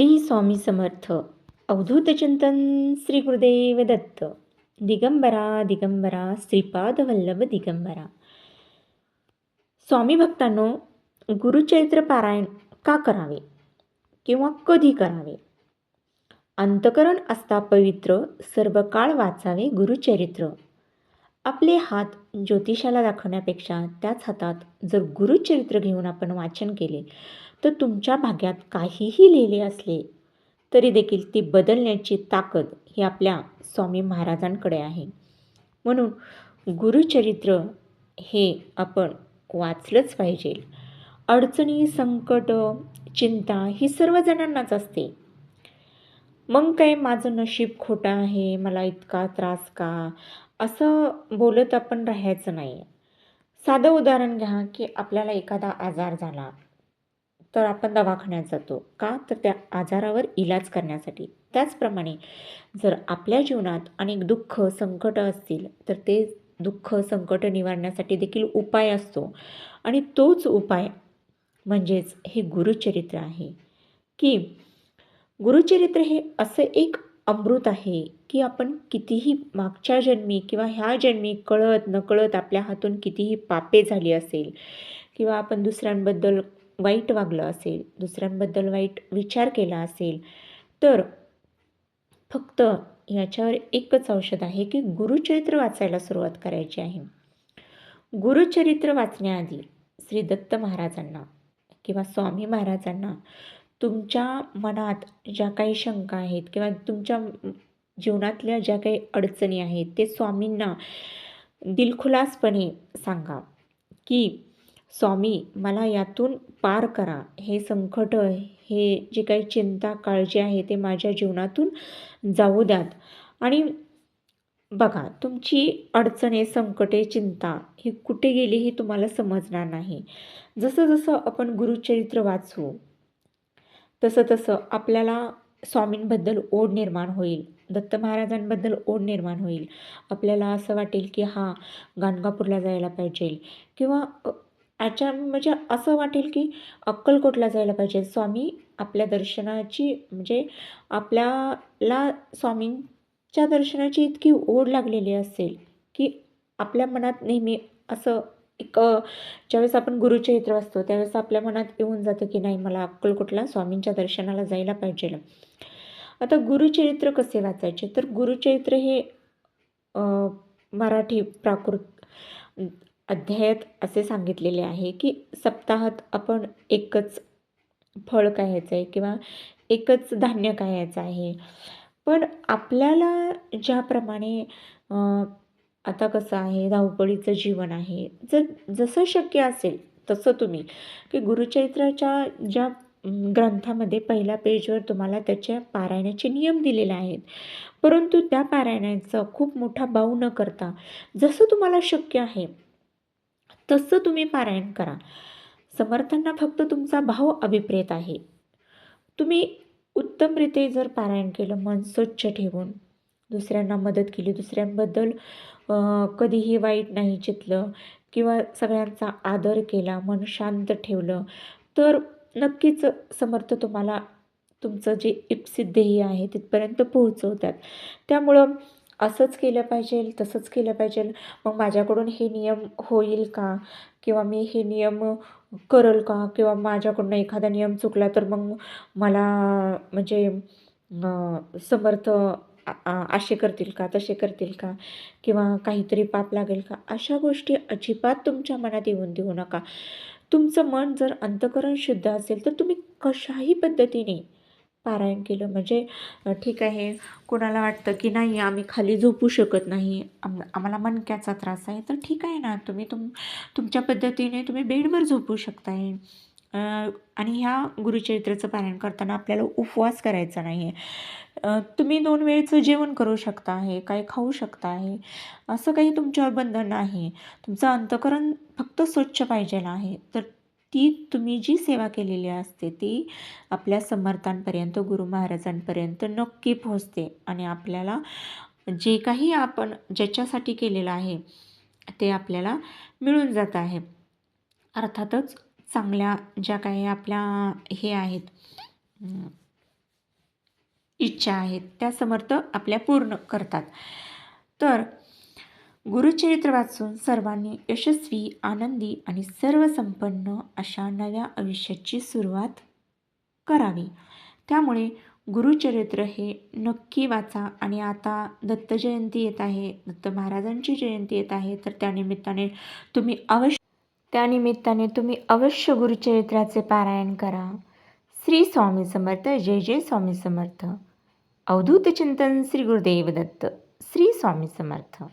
श्री स्वामी समर्थ. अवधूत चिंतन श्री गुरुदेव दत्त. दिगंबरा दिगंबरा श्रीपाद वल्लभ दिगंबरा. स्वामी भक्तांनो गुरुचरित्र पारायण का करावे? किंवा कधी करावे? अंतकरण असता पवित्र सर्व काळ वाचावे गुरुचरित्र. आपले हात ज्योतिषाला दाखवण्यापेक्षा त्याच हातात जर गुरुचरित्र घेऊन आपण वाचन केले तर तुमच्या भाग्यात काहीही लिहिले असले तरी देखील ती बदलण्याची ताकद ही आपल्या स्वामी महाराजांकडे आहे. म्हणून गुरुचरित्र हे आपण वाचलंच पाहिजे. अडचणी संकट चिंता ही सर्वजणांनाच असते. मग काय माझं नशीब खोटं आहे मला इतका त्रास का? असं बोलत आपण राहायचं नाही. साधं उदाहरण घ्या की आपल्याला एखादा आजार झाला तर आपण दवाखान्यात जातो. का? तर त्या आजारावर इलाज करण्यासाठी. त्याचप्रमाणे जर आपल्या जीवनात अनेक दुःख संकट असतील तर ते दुःख संकट निवारण्यासाठी देखील उपाय असतो. आणि तोच उपाय म्हणजेच हे गुरुचरित्र आहे. की गुरुचरित्र हे असं एक अमृत आहे की आपण कितीही मागच्या जन्मी किंवा ह्या जन्मी कळत नकळत आपल्या हातून कितीही पापे झाली असेल किंवा आपण दुसऱ्यांबद्दल वाईट वागलं असेल दुसऱ्यांबद्दल वाईट विचार केला असेल तर फक्त याच्यावर एकच औषध आहे की गुरुचरित्र वाचायला सुरुवात करायची आहे. गुरुचरित्र वाचण्याआधी श्री दत्त महाराजांना किंवा स्वामी महाराजांना तुमच्या मनात ज्या काही शंका आहेत किंवा तुमच्या जीवनातल्या ज्या काही अडचणी आहेत ते स्वामींना दिलखुलासपणे सांगा की स्वामी मला यातून पार करा. हे संकट हे जे काही चिंता काळजी आहे ते माझ्या जीवनातून जाऊ द्यात. आणि बघा तुमची अडचणे संकटे चिंता ही कुठे गेली हे तुम्हाला समजणार नाही. जसं जसं आपण गुरुचरित्र वाचू तसं तसं आपल्याला स्वामींबद्दल ओढ निर्माण होईल. दत्त महाराजांबद्दल ओढ निर्माण होईल. आपल्याला असं वाटेल की हा गाणगापूरला जायला पाहिजे किंवा याच्या म्हणजे असं वाटेल की अक्कलकोटला जायला पाहिजे. स्वामी आपल्या दर्शनाची म्हणजे आपल्याला स्वामींच्या दर्शनाची इतकी ओढ लागलेली असेल की आपल्या मनात नेहमी असं एक ज्यावेळेस आपण गुरुचरित्र वाचतो त्यावेळेस आपल्या मनात येऊन जातं की नाही मला अक्कलकोटला स्वामींच्या दर्शनाला जायला पाहिजे आता गुरुचरित्र कसे वाचायचे? तर गुरुचरित्र हे मराठी प्राकृत अध्यायात असे सांगितलेले आहे की सप्ताहात आपण एकच फळ खायचं आहे किंवा एकच धान्य खायचं आहे. पण आपल्याला ज्याप्रमाणे आता कसं आहे? धावपळीचं जीवन आहे. जर जसं शक्य असेल तसं तुम्ही. की गुरुचरित्राच्या ज्या ग्रंथामध्ये पहिल्या पेजवर तुम्हाला त्याच्या पारायणाचे नियम दिलेले आहेत. परंतु त्या पारायणाचा खूप मोठा बाऊ न करता जसं तुम्हाला शक्य आहे तसं तुम्ही पारायण करा. समर्थांना फक्त तुमचा भाव अभिप्रेत आहे. तुम्ही उत्तमरिते जर पारायण केलं मन स्वच्छ ठेवून दुसऱ्यांना मदत केली. दुसऱ्यांबद्दल कधीही वाईट नाही चितलं किंवा सगळ्यांचा आदर केला मन शांत ठेवलं तर नक्कीच समर्थ तुम्हाला तुमचं जे इप्सित ध्येय आहे तिथपर्यंत पोहोचवतात. त्यामुळं असंच केलं पाहिजे तसंच केलं पाहिजे. मग माझ्याकडून हे नियम होईल का? किंवा मी हे नियम करल का? किंवा माझ्याकडून एखादा नियम चुकला तर मग मला म्हणजे समर्थ असे करतील का तसे करतील का? किंवा काहीतरी पाप लागेल का? अशा गोष्टी अजिबात तुमच्या मनात येऊन देऊ नका. तुमचं मन जर अंतकरण शुद्ध असेल तर तुम्ही कशाही पद्धतीने पारायण केलं. म्हणजे ठीक आहे कोणाला वाटतं की नाही आम्ही खाली झोपू शकत नाही आम आम्हाला मणक्याचा त्रास आहे तर ठीक आहे ना तुम्ही तुम तुमच्या पद्धतीने तुम्ही बेडवर झोपू शकताय. आणि ह्या गुरुचरित्राचं पारायण करताना आपल्याला उपवास करायचा नाही आहे तुम्ही दोन वेळेचं जेवण करू शकता आहे काय खाऊ शकता आहे असं काही तुमच्यावर बंधन नाही. तुमचं अंतकरण फक्त स्वच्छ पाहिजे आहे. तर ती तुम्ही जी सेवा केलेली असते ती आपल्या समर्थांपर्यंत गुरु महाराजांपर्यंत नक्की पोहोचते. आणि आपल्याला जे काही आपण ज्याच्यासाठी केलेलं आहे ते आपल्याला मिळून जात आहे. अर्थातच चांगल्या ज्या काही आपल्या हे आहेत इच्छा आहेत त्या समर्थ आपल्या पूर्ण करतात. तर गुरुचरित्र वाचून सर्वांनी यशस्वी आनंदी आणि सर्वसंपन्न अशा नव्या आयुष्याची सुरुवात करावी. त्यामुळे गुरुचरित्र हे नक्की वाचा. आणि आता दत्त जयंती येत आहे दत्त महाराजांची जयंती येत आहे तर त्यानिमित्ताने तुम्ही अवश्य त्यानिमित्ताने तुम्ही अवश्य गुरुचरित्राचे पारायण करा. श्री स्वामी समर्थ जय जय स्वामी समर्थ. अवधूत चिंतन श्री गुरुदेव दत्त. श्री स्वामी समर्थ.